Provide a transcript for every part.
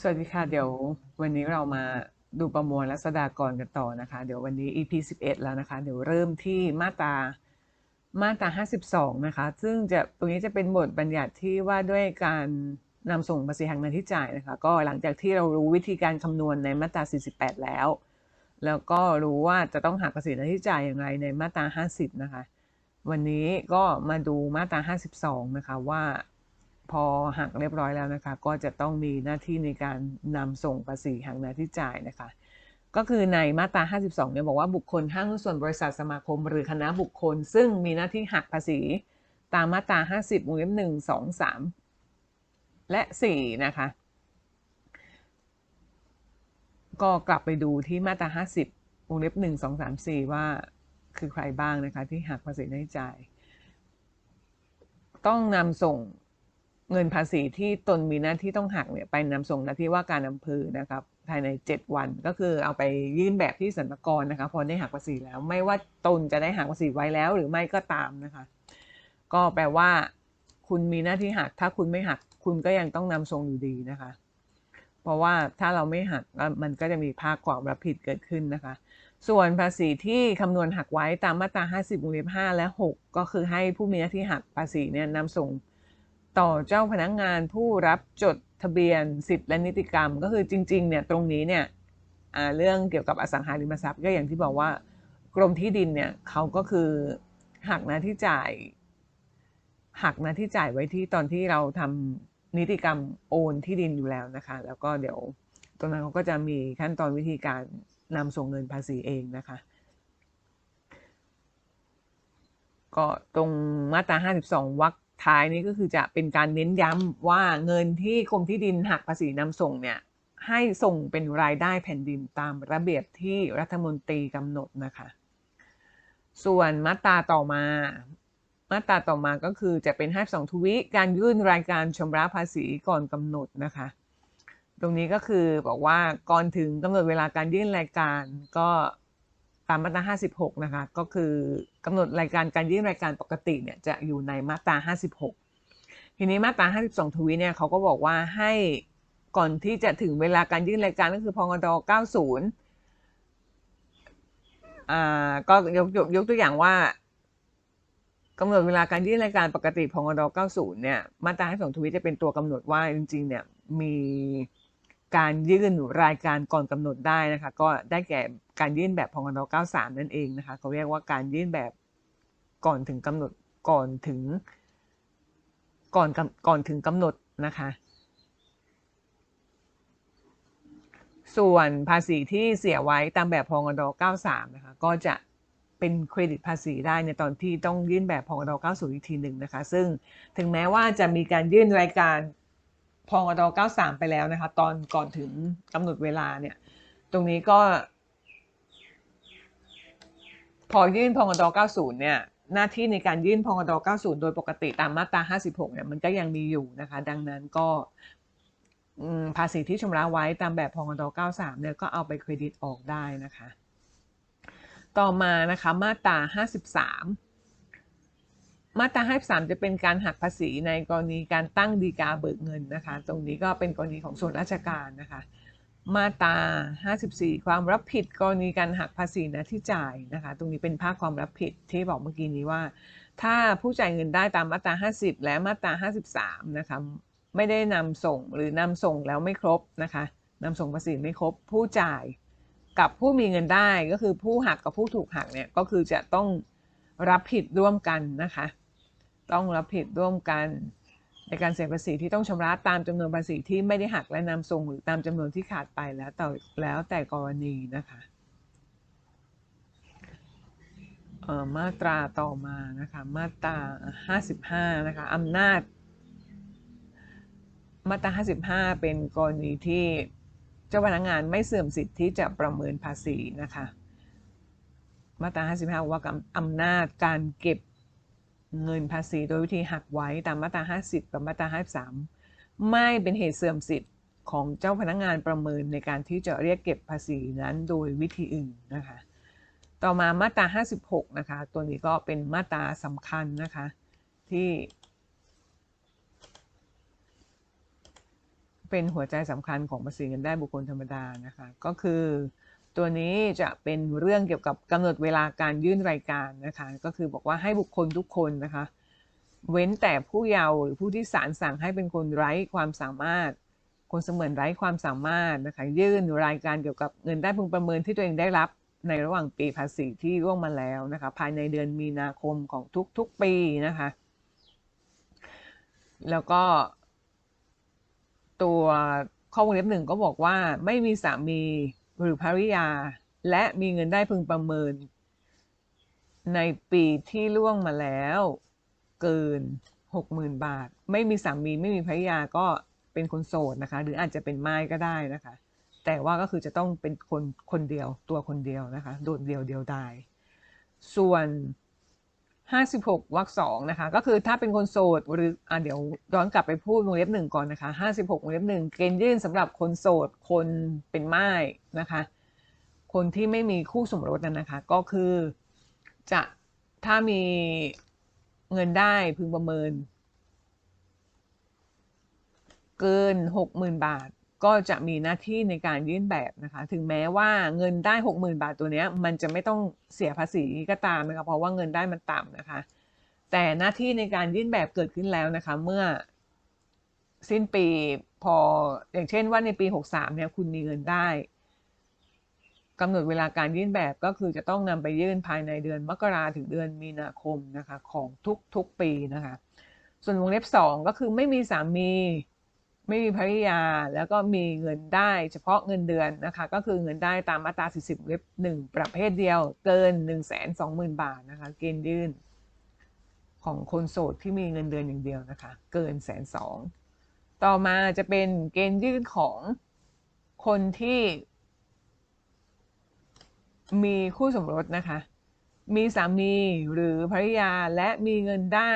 สวัสดีค่ะ เดี๋ยววันนี้เรามาดูประมวลรัษฎากรกันต่อนะคะ เดี๋ยววันนี้ EP 11 แล้วนะคะ เดี๋ยวเริ่มที่มาตรามาตรา 52 นะคะ ซึ่งจะตรงนี้จะเป็นบทบัญญัติที่ว่าด้วยการนำส่งภาษีหักเงินที่จ่ายนะคะ ก็หลังจากที่เรารู้วิธีการคำนวณในมาตรา 48 แล้ว แล้วก็รู้ว่าจะต้องหักภาษีหน้าที่จ่ายอย่างไรในมาตรา 50 นะคะ วันนี้ก็มาดูมาตรา 52 นะคะว่า พอหักเรียบร้อยแล้วนะคะ ก็จะต้องมีหน้าที่ในการนำส่งภาษีหักหน้าที่จ่ายนะคะ ก็คือในมาตรา 52 เนี่ยบอกว่าบุคคลห้างหุ้นส่วนบริษัทสมาคม หรือคณะบุคคล ซึ่งมีหน้าที่หักภาษีตามมาตรา 50วงเล็บ1 2 3 และ 4 นะคะ ก็กลับไปดูที่มาตรา 50วงเล็บ1 2 3 4 ว่าคือใครบ้างนะคะที่หักภาษีหน้จ่าย ต้องนำส่ง เงินภาษีที่ตนมีหน้าที่ต้องหักเนี่ยไปนำส่งหน้าที่ว่าการอำเภอนะครับภายใน 7 วันก็คือเอาไปยื่นแบบที่สรรพากรนะคะพอได้หักภาษีแล้ว ไม่ว่าตนจะได้หักภาษีไว้แล้วหรือไม่ก็ตามนะคะ ก็แปลว่า คุณมีหน้าที่หัก ถ้าคุณไม่หักคุณก็ยังต้องนำส่งอยู่ดีนะคะ เพราะว่าถ้าเราไม่หักมันก็จะมีภาคความรับผิดเกิดขึ้นนะคะ ส่วนภาษีที่คำนวณหักไว้ตามมาตรา 50วงเล็บ5และ 6 ก็คือให้ผู้มีหน้าที่หักภาษีเนี่ยนำส่ง ต่อเจ้าพนักงงานผู้รับจดทะเบียนสิทธิและนิติกรรม ก็คือจริงๆเนี่ยตรงนี้เนี่ยเรื่องเกี่ยวกับอสังหาริมทรัพย์ก็อย่างที่บอกว่ากรมที่ดินเนี่ยเขาก็คือหักหน้าที่จ่ายหักหน้าที่จ่ายไว้ที่ตอนที่เราทำนิติกรรมโอนที่ดินอยู่แล้วนะคะ แล้วก็เดี๋ยวตรงนั้นเขาก็จะมีขั้นตอนวิธีการนำส่งเงินภาษีเองนะคะ ก็ตรงมาตรา 52วรรค ท้ายนี้ก็คือจะเป็นการเน้นย้ำว่าเงินที่กรมที่ดินหักภาษีนำส่งเนี่ยให้ส่งเป็นรายได้แผ่นดินตามระเบียบที่รัฐมนตรีกำหนดนะคะ ส่วนมาตราต่อมา มาตราต่อมาก็คือจะเป็น 52 ทวิการยื่นรายการชำระภาษีก่อนกำหนดนะคะ ตรงนี้ก็คือบอกว่าก่อนถึงกำหนดเวลาการยื่นรายการก็ ตามมาตรา 56 นะคะ ก็คือกำหนดรายการการยื่นรายการปกติเนี่ยจะอยู่ในมาตรา 56 ทีนี้มาตรา 52 ทวีเนี่ยเขาก็บอกว่าให้ก่อนที่จะถึงเวลาการยื่นรายการก็คือพงด90อ่าก็ยกยกยกตัวอย่างว่ากำหนดเวลาการยื่นรายการปกติพงด90 เนี่ย มาตรา 52 ทวีจะเป็นตัวกำหนดว่าจริงๆเนี่ยมี การยื่นรายการก่อนกำหนดได้นะคะ ก็ได้แก่การยื่นแบบพงน93 นั่นเองนะคะเขาเรียกว่าการยื่นแบบก่อนถึงกำหนดก่อนถึงก่อนก่อนถึงกำหนดนะคะ ส่วนภาษีที่เสียไว้ตามแบบพงน93 นะคะ ก็จะเป็นเครดิตภาษีได้ในตอนที่ต้องยื่นแบบพงน90 อีกทีหนึ่งนะคะ ซึ่งถึงแม้ว่าจะมีการยื่นรายการ พองด93 ไปแล้วนะคะ ตอนก่อนถึงกำหนดเวลาเนี่ย ตรงนี้ก็ พอยื่นพองด90 เนี่ย หน้าที่ในการยื่นพองด90 โดยปกติตามมาตรา 56 เนี่ย มันก็ยังมีอยู่นะคะ ดังนั้นก็ภาษีที่ชำระไว้ตามแบบพองด93 เนี่ย ก็เอาไปเครดิตออกได้นะคะ ต่อมานะคะ มาตรา 53 มาตรา53จะเป็นการหักภาษีในกรณีการตั้งดีกาเบิกเงินนะคะ ตรงนี้ก็เป็นกรณีของส่วนราชการนะคะ มาตรา54 ความรับผิดกรณีการหักภาษีนะที่จ่ายนะคะ ตรงนี้เป็นภาคความรับผิดที่บอกเมื่อกี้นี้ว่า ถ้าผู้จ่ายเงินได้ตามมาตรา50 และมาตรา53นะคะไม่ได้นำส่งหรือนำส่งแล้วไม่ครบนะคะนำส่งภาษีไม่ครบผู้จ่ายกับผู้มีเงินได้ก็คือผู้หักกับผู้ถูกหักเนี่ยก็คือจะต้องรับผิดร่วมกันนะคะ ต้องรับผิดร่วมกันในการเสียภาษีที่ต้องชำระตามจำนวนภาษีที่ไม่ได้หักและนำส่งหรือตามจำนวนที่ขาดไปแล้วแต่แล้วแต่กรณีนะคะมาตราต่อมานะคะมาตรา 55 นะคะอำนาจ มาตรา 55 เป็นกรณีที่เจ้าพนักงานไม่เสื่อมสิทธิ์ที่จะประเมินภาษีนะคะมาตรา 55 ว่าอำนาจการเก็บ เงินภาษีโดยวิธีหักไว้ตามมาตรา 50 กับมาตรา 53 ไม่เป็นเหตุเสื่อมสิทธิ์ของเจ้าพนักงงานประเมินในการที่จะเรียกเก็บภาษีนั้นโดยวิธีอื่นนะคะ ต่อมามาตรา 56 นะคะ ตัวนี้ก็เป็นมาตราสำคัญนะคะที่เป็นหัวใจสำคัญของภาษีเงินได้บุคคลธรรมดานะคะ ก็คือ ตัวนี้จะเป็นเรื่องเกี่ยวกับกำหนดเวลาการยื่นรายการนะคะ ก็คือบอกว่าให้บุคคลทุกคนนะคะ เว้นแต่ผู้เยาว์หรือผู้ที่ศาลสั่งให้เป็นคนไร้ความสามารถ คนเสมือนไร้ความสามารถนะคะ ยื่นรายการเกี่ยวกับเงินได้พึงประเมินที่ตัวเองได้รับในระหว่างปีภาษีที่ร่วงมาแล้วนะคะ ภายในเดือนมีนาคมของทุกๆปีนะคะ แล้วก็ ตัวข้อวงเล็บหนึ่งก็บอกว่าไม่มีสามี หรือภริยา และมีเงินได้พึงประเมิน ในปีที่ล่วงมาแล้ว เกิน 60,000 บาท ไม่มีสามีไม่มีภริยาก็เป็นคนโสดนะคะ หรืออาจจะเป็นไม้ก็ได้นะคะ แต่ว่าก็คือจะต้องเป็นคนคนเดียวตัวคนเดียวนะคะ โดดเดียวเดียวดายส่วน 56วรรคสองนะคะก็คือถ้าเป็นคนโสดหรืออะเดี๋ยวย้อนกลับไปพูดวงเล็บหนึ่งก่อนนะคะ56วงเล็บหนึ่งเกณฑ์ยื่นสำหรับคนโสดคนเป็นไม้นะคะ คนที่ไม่มีคู่สมรสนั้นนะคะ ก็คือจะถ้ามีเงินได้พึงประเมิน เกิน 60,000 บาท ก็จะมีหน้าที่ในการยื่นแบบนะคะ ถึงแม้ว่าเงินได้ 60,000 บาทตัวนี้มันจะไม่ต้องเสียภาษีก็ตามนะคะเพราะว่าเงินได้มันต่ำนะคะ แต่หน้าที่ในการยื่นแบบเกิดขึ้นแล้วนะคะ เมื่อสิ้นปีพออย่างเช่นว่าในปี 63 เนี่ยคุณมีเงินได้กำหนดเวลาการยื่นแบบก็คือจะต้องนำไปยื่นภายในเดือนมกราถึงเดือนมีนาคมนะคะของทุกๆปีนะคะ ส่วนวงเล็บสองก็คือไม่มีสามี ไม่มีภริยาแล้วก็มีเงินได้เฉพาะเงินเดือนนะคะ ก็คือเงินได้ตามมาตรา 40เว็บ 1 ประเภทเดียวเกิน 1 2 0 0 0 0 บาทนะคะเกณฑ์ยื่น ของคนโสดที่มีเงินเดือนอย่างเดียวนะคะ เกินแสนสองต่อมาจะเป็นเกณฑ์ยื่นของคนที่ มีคู่สมรสนะคะ มีสามีหรือภริยาและมีเงินได้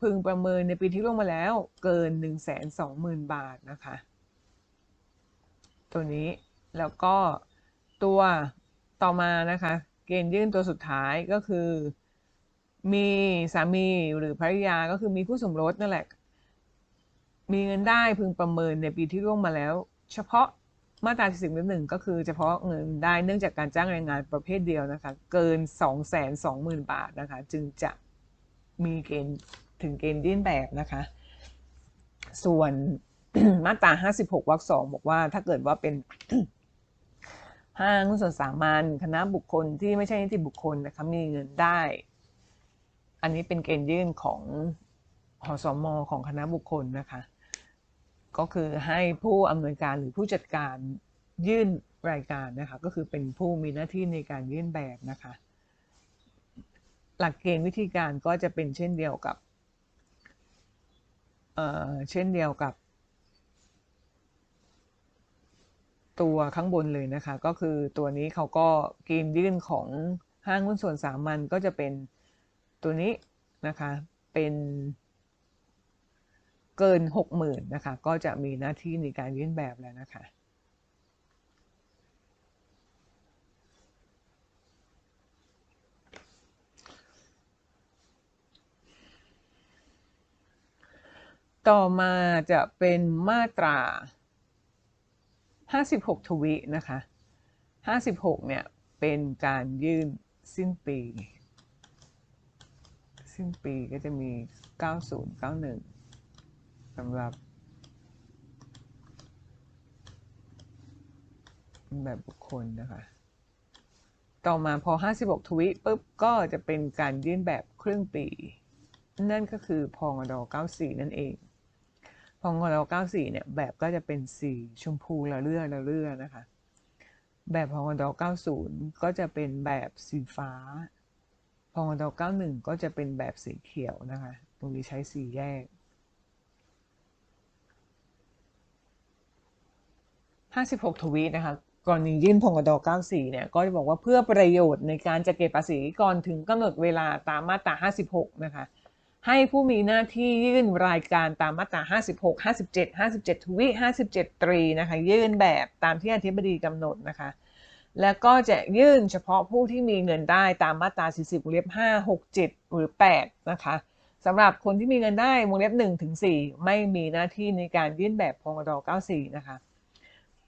พึงประเมินในปีที่ล่วงมาแล้วเกิน 1 2 0 0 0 0 บาทนะคะ ตัวนี้แล้วก็ตัวต่อมานะคะ เกณฑ์ยื่นตัวสุดท้ายก็คือ มีสามีหรือภริยาก็คือมีคู่สมรสนั่นแหละ มีเงินได้พึงประเมินในปีที่ล่วงมาแล้ว เฉพาะมาตรา40หนึ่งก็คือเฉพาะเงินได้เนื่องจากการจ้างแรงงานประเภทเดียวนะคะ เกิน 2 2 0 0 0 0 บาทนะคะ จึงจะมีเกณฑ์ ถึงเกณฑ์ยื่นแบบนะคะ ส่วนมาตรา 56วรรคสองบอกว่าถ้าเกิดว่าเป็นห้างหุ้นส่วนสามัญคณะบุคคลที่ไม่ใช่นิติบุคคลนะคะมีเงินได้ อันนี้เป็นเกณฑ์ยื่นของหอสมอของคณะบุคคลนะคะ ก็คือให้ผู้อำนวยการหรือผู้จัดการยื่นรายการนะคะ ก็คือเป็นผู้มีหน้าที่ในการยื่นแบบนะคะ หลักเกณฑ์วิธีการก็จะเป็นเช่นเดียวกับ เช่นเดียวกับ ตัวข้างบนเลยนะคะ ก็คือตัวนี้เขาก็เกณฑ์ยื่นของห้างหุ้นส่วนสามัญก็จะเป็นตัวนี้นะคะเป็นเกิน 60,000นะคะก็จะมีหน้าที่ในการยื่นแบบแล้วนะคะ ต่อมาจะเป็นมาตรา 56 ทวินะคะ 56 เนี่ย เป็นการยื่นสิ้นปี สิ้นปีก็จะมี 90 91สำหรับ แบบบุคคลนะคะ ต่อมาพอ 56 ทวิปุ๊บ ก็จะเป็นการยื่นแบบครึ่งปี นั่นก็คือพองด94 นั่นเอง พองด94เนี่ยแบบก็จะเป็นสีชมพูละเลื่อละเลื่อนะคะ แบบพองด90ก็จะเป็นแบบสีฟ้า พองด91ก็จะเป็นแบบสีเขียวนะคะ ตรงนี้ใช้สีแยก56ทวีตนะคะกรณียื่นพงกด94 เนี่ย ก็จะบอกว่าเพื่อประโยชน์ในการจัดเก็บภาษีก่อนถึงกำหนดเวลาตามมาตรา 56 นะคะ ให้ผู้มีหน้าที่ยื่นรายการตามมาตรา 56 57 57 ทวี57 ตรีนะคะ ยื่นแบบตามที่อธิบดีกำหนดนะคะ แล้วก็จะยื่นเฉพาะผู้ที่มีเงินได้ตามมาตรา 40 วงเล็บ 5 6 7 หรือ 8 นะคะสำหรับคนที่มีเงินได้วงเล็บหนึ่งถึงสี่ไม่มีหน้าที่ในการยื่นแบบพงด94 นะคะ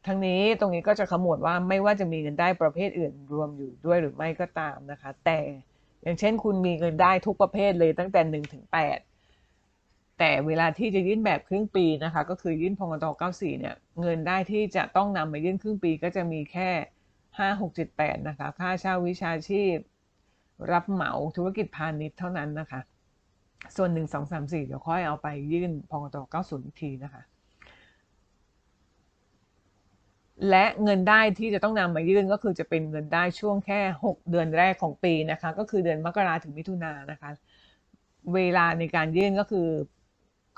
ทั้งนี้ตรงนี้ก็จะขมวดว่าไม่ว่าจะมีเงินได้ประเภทอื่นรวมอยู่ด้วยหรือไม่ก็ตามนะคะ แต่ อย่างเช่น คุณมีเงินได้ทุกประเภทเลยตั้งแต่หนึ่งถึงแปดแต่เวลาที่จะยื่นแบบครึ่งปีนะคะ ก็คือยื่นพงด94เนี่ยเงินได้ที่จะต้องนำมายื่นครึ่งปีก็จะมีแค่ 5 6 7 8นะคะค่าเช่าวิชาชีพ รับเหมาธุรกิจพาณิชย์เท่านั้นนะคะ ส่วน 1 2 3 4 เดี๋ยวค่อยเอาไปยื่นพงด90อีกทีนะคะ และเงินได้ที่จะต้องนำมายื่นก็คือจะเป็นเงินได้ช่วงแค่ 6 เดือนแรกของปีนะคะ ก็คือเดือนมกราถึงมิถุนายนนะคะ เวลาในการยื่นก็คือ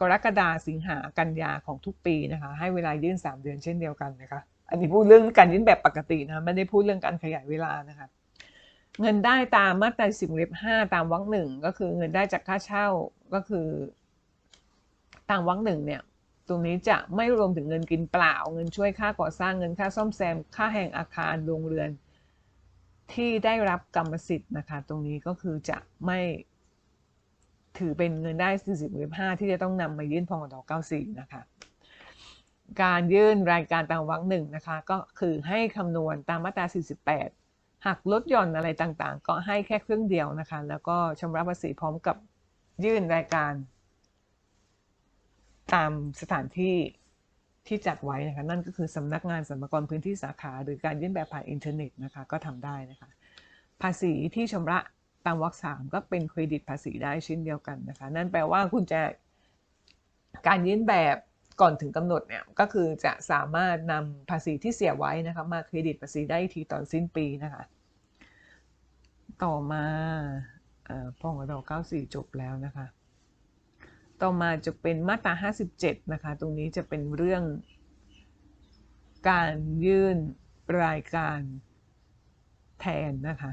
กรกฎาสิงหากันยาของทุกปีนะคะ ให้เวลายื่น 3 เดือนเช่นเดียวกันนะคะ อันนี้พูดเรื่องการยื่นแบบปกตินะไม่ได้พูดเรื่องการขยายเวลานะคะ เงินได้ตามมาตราสิบเล็บห้าตามวรรคหนึ่งก็คือเงินได้จากค่าเช่าก็คือตามวรรคหนึ่งเนี่ย รงนี้จะไม่รวมถึงเงินกินเปล่า เงินช่วยค่าก่อสร้างเงินค่าซ่อมแซม ค่าแห่งอาคารโรงเรือน ที่ได้รับกรรมสิทธิ์นะคะ ตรงนี้ก็คือจะไม่ถือเป็นเงินได้ 40เว็บ5ที่จะต้องนำมายื่นพงด94 นะคะ การยื่นรายการตามวรรคหนึ่งนะคะ ก็คือให้คำนวณตามมาตรา 48 หักลดหย่อนอะไรต่างๆ ก็ให้แค่ครึ่งเดียวนะคะ แล้วก็ชำระภาษีพร้อมกับยื่นรายการ ตามสถานที่ที่จัดไว้นะคะนั่นก็คือสำนักงานสรรพากรพื้นที่สาขา หรือการยื่นแบบผ่านอินเทอร์เน็ตนะคะก็ทำได้นะคะ ภาษีที่ชำระตามวรรคสามก็เป็นเครดิตภาษีได้เช่นเดียวกันนะคะ นั่นแปลว่าคุณจะการยื่นแบบก่อนถึงกำหนดเนี่ยก็คือจะสามารถนำภาษีที่เสียไว้นะคะมาเครดิตภาษีได้ทีตอนสิ้นปีนะคะ ต่อมาพงด94 จบแล้วนะคะ ต่อมาจะเป็นมาตรา 57 นะคะ ตรงนี้จะเป็นเรื่อง การยื่นรายการแทนนะคะ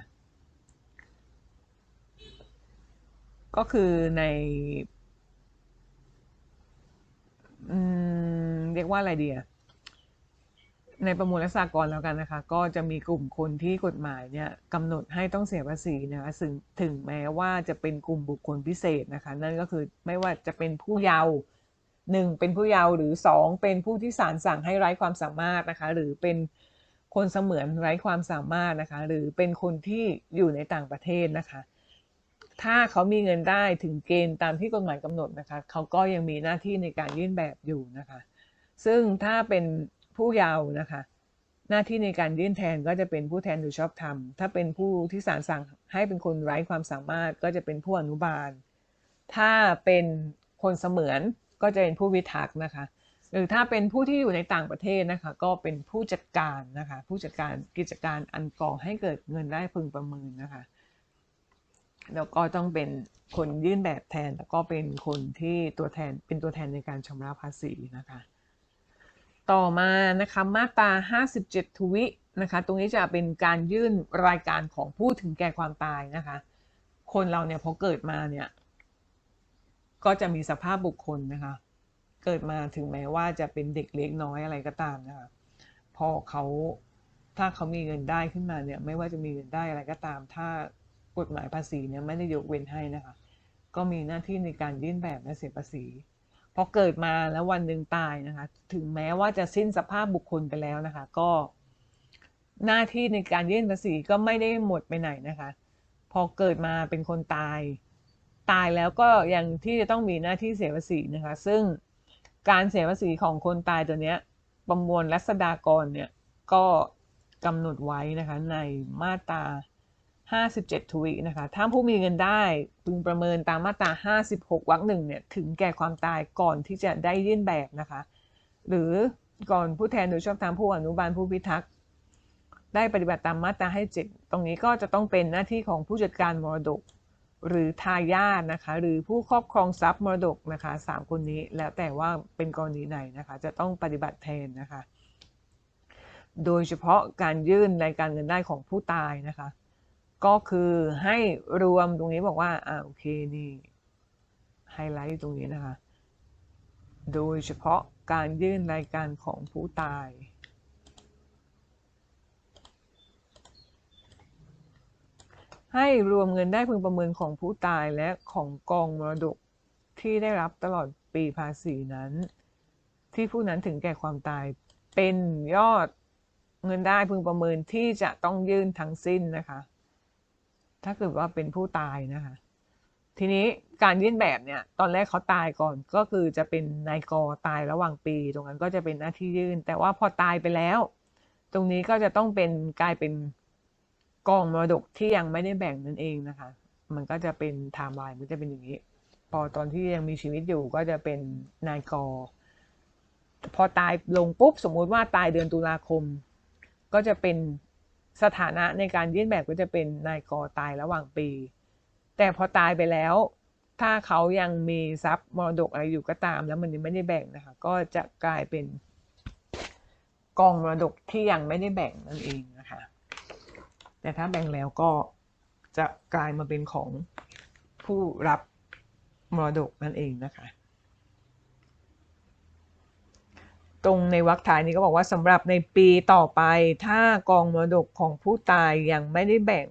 ก็คือในเรียกว่าอะไรดีอะ ในประมวลรัษากรแล้วกันนะคะ ก็จะมีกลุ่มคนที่กฎหมายเนี่ยกำหนดให้ต้องเสียภาษีนะคะถึงถึงแม้ว่าจะเป็นกลุ่มบุคคลพิเศษนะคะ นั่นก็คือไม่ว่าจะเป็นผู้เยาว์หนึ่งเป็นผู้เยาว์หรือสองเป็นผู้ที่ศาลสั่งให้ไร้ความสามารถนะคะ หรือเป็นคนเสมือนไร้ความสามารถนะคะ หรือเป็นคนที่อยู่ในต่างประเทศนะคะ ถ้าเขามีเงินได้ถึงเกณฑ์ตามที่กฎหมายกำหนดนะคะ เขาก็ยังมีหน้าที่ในการยื่นแบบอยู่นะคะ ซึ่งถ้าเป็น ผู้เยาว์นะคะ หน้าที่ในการยื่นแทนก็จะเป็นผู้แทนโดยชอบธรรม ถ้าเป็นผู้ที่ศาลสั่งให้เป็นคนไร้ความสามารถก็จะเป็นผู้อนุบาล ถ้าเป็นคนเสมือนก็จะเป็นผู้วิทักษ์นะคะ หรือถ้าเป็นผู้ที่อยู่ในต่างประเทศนะคะ ก็เป็นผู้จัดการนะคะ ผู้จัดการกิจการอันก่อให้เกิดเงินได้พึงประเมินนะคะแล้วก็ต้องเป็นคนยื่นแบบแทน แล้วก็เป็นคนที่ตัวแทนเป็นตัวแทนในการชำระภาษีนะคะ ต่อมานะคะมาตรา 57 ทวินะคะตรงนี้จะเป็นการยื่นรายการของผู้ถึงแก่ความตายนะคะ คนเราเนี่ยพอเกิดมาเนี่ยก็จะมีสภาพบุคคลนะคะ เกิดมาถึงแม้ว่าจะเป็นเด็กเล็กน้อยอะไรก็ตามนะคะพอเขาถ้าเขามีเงินได้ขึ้นมาเนี่ยไม่ว่าจะมีเงินได้อะไรก็ตาม ถ้ากฎหมายภาษีเนี่ยไม่ได้ยกเว้นให้นะคะ ก็มีหน้าที่ในการยื่นแบบและเสียภาษี อเกิดมาแล้ววันหนึ่งตายนะคะ ถึงแม้ว่าจะสิ้นสภาพบุคคลไปแล้วนะคะ ก็ หน้าที่ในการยื่นภาษีก็ไม่ได้หมดไปไหนนะคะ พอเกิดมาเป็นคนตาย ตายแล้วก็ยังที่จะต้องมีหน้าที่เสียภาษีนะคะ ซึ่งการเสียภาษีของคนตายตัวเนี้ย ประมวลรัษฎากรเนี่ยก็กำหนดไว้นะคะในมาตรา 57 ทวีนะคะ ถ้าผู้มีเงินได้พึงประเมินตามมาตรา 56วรรคหนึ่งเนี่ยถึงแก่ความตายก่อนที่จะได้ยื่นแบบนะคะ หรือก่อนผู้แทนโดยชอบตามผู้อนุบาลผู้พิทักษ์ได้ปฏิบัติตามมาตราให้เจ็ดตรงนี้ก็จะต้องเป็นหน้าที่ของผู้จัดการมรดก หรือทายาทนะคะ หรือผู้ครอบครองทรัพย์มรดกนะคะสามคนนี้แล้วแต่ว่าเป็นกรณีไหนนะคะ จะต้องปฏิบัติแทนนะคะ โดยเฉพาะการยื่นรายการเงินได้ของผู้ตายนะคะ ก็คือให้รวมตรงนี้บอกว่าอ่าโอเคนี่ไฮไลท์ตรงนี้นะคะ โดยเฉพาะการยื่นรายการของผู้ตาย ให้รวมเงินได้พึงประเมินของผู้ตายและของกองมรดกที่ได้รับตลอดปีภาษีนั้น ที่ผู้นั้นถึงแก่ความตายเป็นยอดเงินได้พึงประเมินที่จะต้องยื่นทั้งสิ้นนะคะ ถ้าเกิดว่าเป็นผู้ตายนะคะ ทีนี้การยื่นแบบเนี่ย ตอนแรกเขาตายก่อนก็คือจะเป็นนายกตายระหว่างปี ตรงนั้นก็จะเป็นหน้าที่ยื่น แต่ว่าพอตายไปแล้ว ตรงนี้ก็จะต้องเป็นกลายเป็นกองมรดกที่ยังไม่ได้แบ่งนั่นเองนะคะ มันก็จะเป็นไทม์ไลน์มันจะเป็นอย่างนี้ พอตอนที่ยังมีชีวิตอยู่ก็จะเป็นนายกพอตายลงปุ๊บสมมุติว่าตายเดือนตุลาคม ก็จะเป็น สถานะในการยื่นแบบก็จะเป็นนายกตายระหว่างปี แต่พอตายไปแล้ว ถ้าเขายังมีทรัพย์มรดกอะไรอยู่ก็ตาม แล้วมันยังไม่ได้แบ่งนะคะ ก็จะกลายเป็น กองมรดกที่ยังไม่ได้แบ่งนั่นเองนะคะ แต่ถ้าแบ่งแล้วก็จะกลายมาเป็นของผู้รับมรดกนั่นเองนะคะ ตรงในวรรคท้ายนี้ก็บอกว่าสำหรับในปีต่อไปถ้ากองมรดกของผู้ตายยังไม่ได้แบ่ง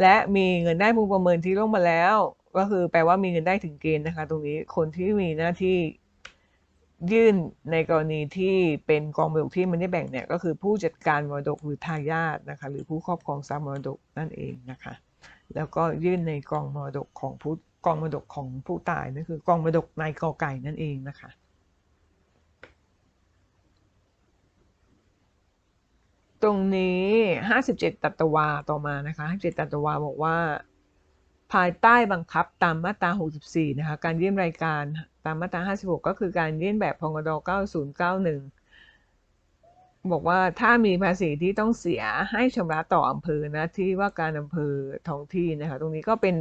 และมีเงินได้พึงประเมินที่ลงมาแล้ว ก็คือแปลว่ามีเงินได้ถึงเกณฑ์นะคะ ตรงนี้คนที่มีหน้าที่ยื่นในกรณีที่เป็นกองมรดกที่ไม่ได้แบ่งเนี่ยก็คือผู้จัดการมรดกหรือทายาทนะคะหรือผู้ครอบครองทรัพย์มรดกนั่นเองนะคะ แล้วก็ยื่นในกองมรดกของผู้กองมรดกของผู้ตายนั่นคือกองมรดกนายกอไก่นั่นเองนะคะ ตรงนี้ 57 ตัตวาต่อมานะคะ57ตัตวาบอกว่า ภายใต้บังคับตามมาตรา 64 นะคะ การยื่นรายการตามมาตรา 56 ก็คือการยื่นแบบพงด9091 บอกว่าถ้ามีภาษีที่ต้องเสียให้ชำระต่ออำเภอนะที่ว่าการอำเภอท้องที่นะคะ ตรงนี้ก็เป็น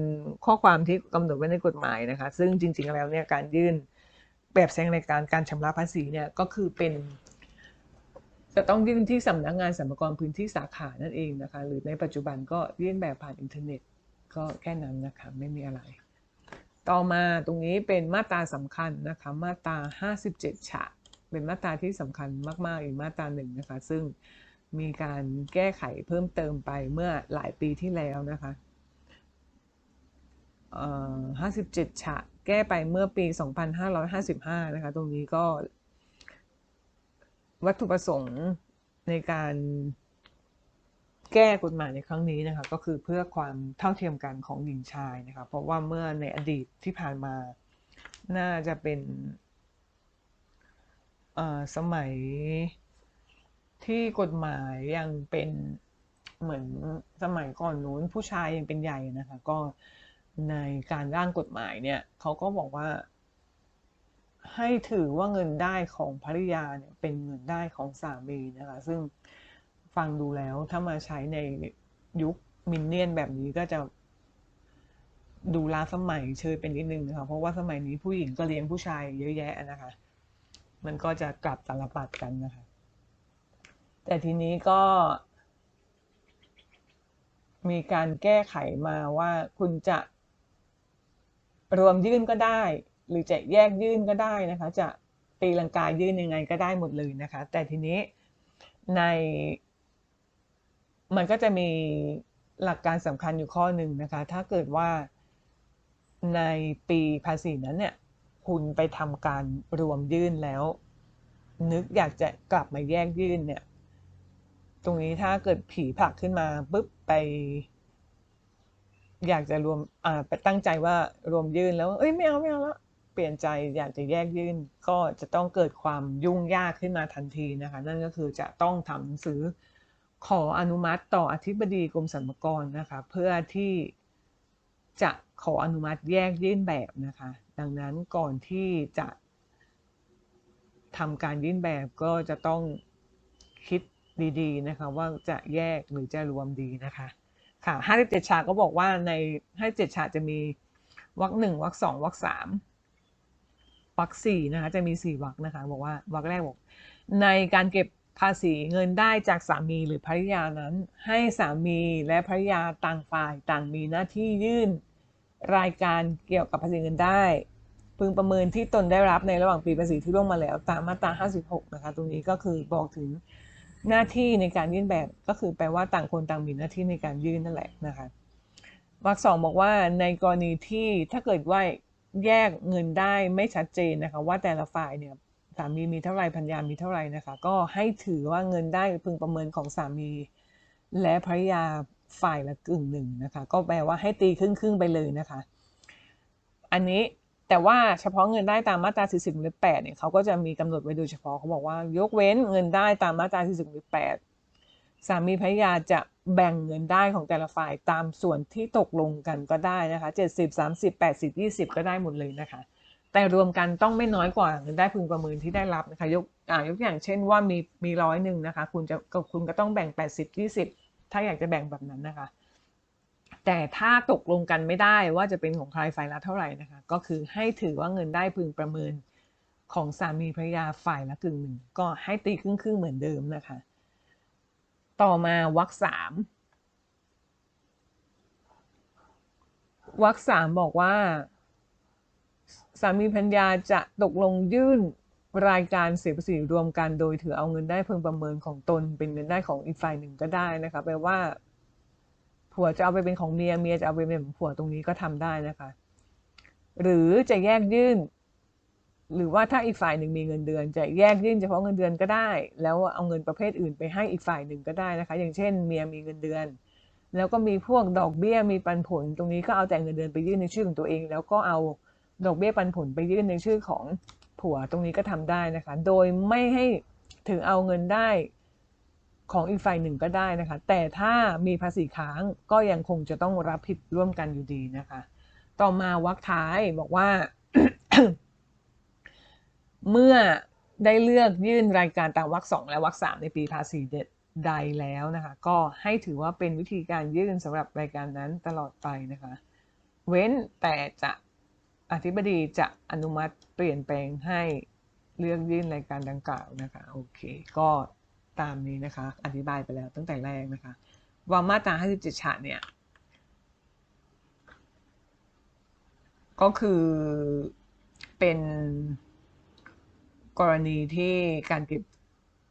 ข้อความที่กำหนดไว้ในกฎหมายนะคะ ซึ่งจริง ๆ แล้วเนี่ยการยื่นแบบแสดงรายการการชำระภาษีเนี่ยก็คือเป็น จะต้องยื่นที่สำนักงานสรรพากรพื้นที่สาขานั่นเองนะคะ หรือในปัจจุบันก็ยื่นแบบผ่านอินเทอร์เน็ต ก็แค่นั้นนะคะไม่มีอะไร ต่อมาตรงนี้เป็นมาตราสำคัญนะคะมาตรา 57 ฉะ เป็นมาตราที่สำคัญมาก ๆ อีกมาตราหนึ่งนะคะ ซึ่งมีการแก้ไขเพิ่มเติมไปเมื่อหลายปีที่แล้วนะคะ57 ฉะ แก้ไปเมื่อปี 2555 นะคะ ตรงนี้ก็ วัตถุประสงค์ในการแก้กฎหมายในครั้งนี้นะคะก็คือเพื่อความเท่าเทียมกันของหญิงชายนะคะเพราะว่าเมื่อในอดีตที่ผ่านมาน่าจะเป็นสมัยที่กฎหมายยังเป็นเหมือนสมัยก่อนนู้นผู้ชายยังเป็นใหญ่นะคะก็ในการร่างกฎหมายเนี่ยเขาก็บอกว่า ให้ถือว่าเงินได้ของภริยาเนี่ยเป็นเงินได้ของสามีนะคะซึ่งฟังดูแล้วถ้ามาใช้ในยุคมินเนียนแบบนี้ก็จะดูล้าสมัยเชยเป็นนิดนึงนะคะเพราะว่าสมัยนี้ผู้หญิงก็เลี้ยงผู้ชายเยอะแยะนะคะ มันก็จะกลับตาลปัดกันนะคะ แต่ทีนี้ก็ มีการแก้ไขมาว่าคุณจะรวมยื่นก็ได้ หรือจะแยกยื่นก็ได้นะคะ จะตีลังกายื่นยังไงก็ได้หมดเลยนะคะ แต่ทีนี้ใน มันก็จะมีหลักการสำคัญอยู่ข้อหนึ่งนะคะ ถ้าเกิดว่าในปีภาษีนั้นเนี่ย คุณไปทำการรวมยื่นแล้ว นึกอยากจะกลับมาแยกยื่นเนี่ย ตรงนี้ถ้าเกิดผีผลักขึ้นมาปุ๊บไป อยากจะรวมอ่าไปตั้งใจว่ารวมยื่นแล้ว เอ้ยไม่เอาไม่เอาแล้ว เปลี่ยนใจอยากจะแยกยื่น ก็จะต้องเกิดความยุ่งยากขึ้นมาทันทีนะคะ นั่นก็คือจะต้องทำหนังสือขออนุมัติต่ออธิบดีกรมสรรพากรนะคะเพื่อที่จะขออนุมัติแยกยื่นแบบนะคะ ดังนั้นก่อนที่จะทำการยื่นแบบก็จะต้องคิดดีๆนะคะว่าจะแยกหรือจะรวมดีนะคะค่ะ 57 ฉากก็บอกว่าใน 57 ฉากจะมีวรรคหนึ่งวรรคสองวรรคสาม วรรคสี่นะคะจะมีสี่วรรคนะคะบอกว่าวรรคแรกบอกในการเก็บภาษีเงินได้จากสามีหรือภริยานั้น ให้สามีและภริยาต่างฝ่ายต่างมีหน้าที่ยื่นรายการเกี่ยวกับภาษีเงินได้ พึงประเมินที่ตนได้รับในระหว่างปีภาษีที่ล่วงมาแล้วตามมาตรา 56 นะคะ ตรงนี้ก็คือบอกถึงหน้าที่ในการยื่นแบบก็คือแปลว่าต่างคนต่างมีหน้าที่ในการยื่นนั่นแหละนะคะวรรคสองบอกว่าในกรณีที่ถ้าเกิดว่า แยกเงินได้ไม่ชัดเจนนะคะ ว่าแต่ละฝ่ายเนี่ยสามีมีเท่าไหร่ภรรยามีเท่าไหร่นะคะ ก็ให้ถือว่าเงินได้พึงประเมินของสามี และภรรยาฝ่ายละกึ่งหนึ่งนะคะ ก็แปลว่าให้ตีครึ่งครึ่งๆไปเลยนะคะ อันนี้แต่ว่าเฉพาะเงินได้ตามมาตรา 40หรือ8เนี่ยเขาก็จะมีกำหนดไว้โดยเฉพาะเขาบอกว่ายกเว้นเงินได้ตามมาตรา 40หรือ8 สามีภรรยาจะแบ่งเงินได้ของแต่ละฝ่ายตามส่วนที่ตกลงกันก็ได้นะคะ 70 30 80 20 ก็ได้หมดเลยนะคะ แต่รวมกันต้องไม่น้อยกว่าเงินได้พึงประเมินที่ได้รับนะคะยกอ่ายกอย่างเช่นว่ามีมีร้อยหนึ่งนะคะ คุณจะก็คุณก็ต้องแบ่ง 80 20 ถ้าอยากจะแบ่งแบบนั้นนะคะ แต่ถ้าตกลงกันไม่ได้ว่าจะเป็นของใครฝ่ายละเท่าไหร่นะคะ ก็คือให้ถือว่าเงินได้พึงประเมินของสามีภรรยาฝ่ายละกึ่งหนึ่งก็ให้ตีครึ่งครึ่งเหมือนเดิมนะคะ ต่อมาวรรคสามวรรคสามบอกว่า สามีภรรยาจะตกลงยื่นรายการเสียภาษีรวมกันโดยถือเอาเงินได้เพึงประเมินของตนเป็นเงินได้ของอีกฝ่ายหนึ่งก็ได้นะคะแปลว่า ผัวจะเอาไปเป็นของเมียเมียจะเอาไปเป็นของผัวตรงนี้ก็ทำได้นะคะ หรือจะแยกยื่น หรือว่าถ้าอีกฝ่ายหนึ่งมีเงินเดือน จะแยกยื่นเฉพาะเงินเดือนก็ได้ แล้วเอาเงินประเภทอื่นไปให้อีกฝ่ายหนึ่งก็ได้นะคะ อย่างเช่น เมียมีเงินเดือน แล้วก็มีพวกดอกเบี้ยมีปันผล ตรงนี้ก็เอาแต่เงินเดือนไปยื่นในชื่อของตัวเอง แล้วก็เอาดอกเบี้ยปันผลไปยื่นในชื่อของผัวตรงนี้ก็ทำได้นะคะ โดยไม่ให้ถึงเอาเงินได้ของอีกฝ่ายหนึ่งก็ได้นะคะ แต่ถ้ามีภาษีค้างก็ยังคงจะต้องรับผิดร่วมกันอยู่ดีนะคะ ต่อมาวรรคท้ายบอกว่า เมื่อได้เลือกยื่นรายการตามวรรคสองและวรรคสามในปีภาษีเด็ดใดแล้วนะคะ ก็ให้ถือว่าเป็นวิธีการยื่นสำหรับรายการนั้นตลอดไปนะคะ เว้นแต่จะอธิบดีจะอนุมัติเปลี่ยนแปลงให้เลือกยื่นรายการดังกล่าวนะคะ โอเค ก็ตามนี้นะคะ อธิบายไปแล้วตั้งแต่แรกนะคะ ว่ามาตรา 57ฉะเนี่ย ก็คือเป็น กรณีที่การเก็บ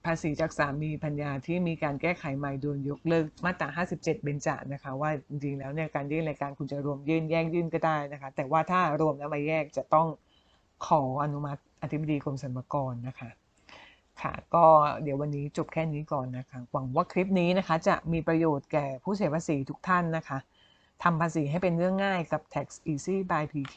ภาษีจากสามีพัญญาที่มีการแก้ไขใหม่โดนยกเลิกมาตรา 57 เบญจานะคะ ว่าจริงๆแล้วเนี่ยการยื่นรายการคุณจะรวมยื่นแยกยื่นก็ได้นะคะ แต่ว่าถ้ารวมแล้วมาแยกจะต้องขออนุมัติอธิบดีกรมสรรพากรนะคะค่ะก็เดี๋ยววันนี้จบแค่นี้ก่อนนะคะ หวังว่าคลิปนี้นะคะ จะมีประโยชน์แก่ผู้เสียภาษีทุกท่านนะคะทำภาษีให้เป็นเรื่องง่ายกับ Tax Easy by PK